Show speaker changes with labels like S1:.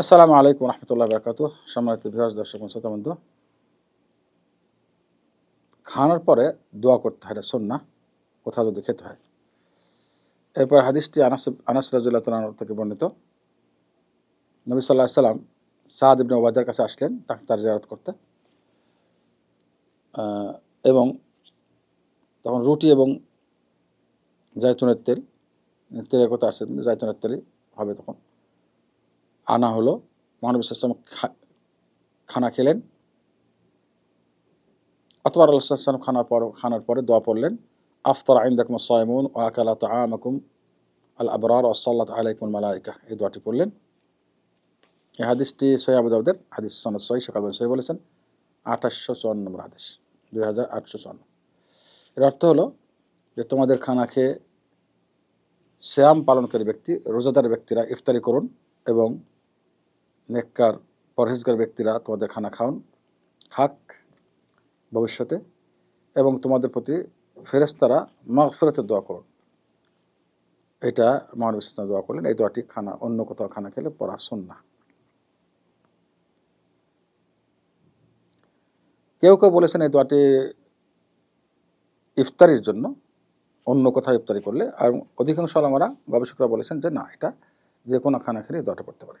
S1: আসসালামু আলাইকুম রহমতুল্লাহ বরকাত। সম্মানিত বিহার দর্শক শ্রোতা বন্ধু, খাওয়ানোর পরে দোয়া করতে হয় সন্না কোথাও যদি খেতে হয়। এরপর হাদিসটি আনাস আনাস রাজুল্লাহ তালার থেকে বর্ণিত। নবী সাল্লাহ সাল্লাম সাদ ইবনে ওবায়দার কাছে আসলেন, তাকে তার জিয়ারত করতে। এবং তখন রুটি এবং জায়তুনের তেল, তেলের কথা আসছে জায়তুনের তেলই হবে তখন। আনা হলো। মহানবী সাল্লাম খানা খেলেন। অথবা আল্লাহাম খানার পর, খানার পরে দোয়া পড়লেন, আফতার আইন্দাকুম সাইমুন ও আকালা তামাকুম আল আবরার ও সাল্লাত আলাইকুম মালাইকা এই দোয়াটি পড়লেন। এই হাদিসটি সৈয় আবুদাউদের হাদিস সনদ সহি সকালবেলা সহি বলেছেন আঠাশশো চুয়ান্ন নম্বর হাদিস, দুই হাজার আটশো চুয়ান্ন। এর অর্থ হলো যে তোমাদের খানা খেয়ে শ্যাম পালনকারী ব্যক্তি, রোজাদার ব্যক্তিরা ইফতারি করুন এবং নেককার, পরহেজগার ব্যক্তিরা তোমাদের খানা খাওন, খাক ভবিষ্যতে এবং তোমাদের প্রতি ফেরেস্তারা মাগফিরাতের দোয়া করুন। এটা মহানবী ইসলাম দোয়া করলেন, এই দোয়াটি খানা, অন্য কোথাও খানা খেলে পড়া না কেউ কেউ বলেছেন এই দোয়াটি ইফতারির জন্য, অন্য কোথাও ইফতারি করলে, আর অধিকাংশ আলামারা গবেষকরা বলেছেন যে না, এটা যে কোনো খানা খেলে দোয়াটা পড়তে পারে।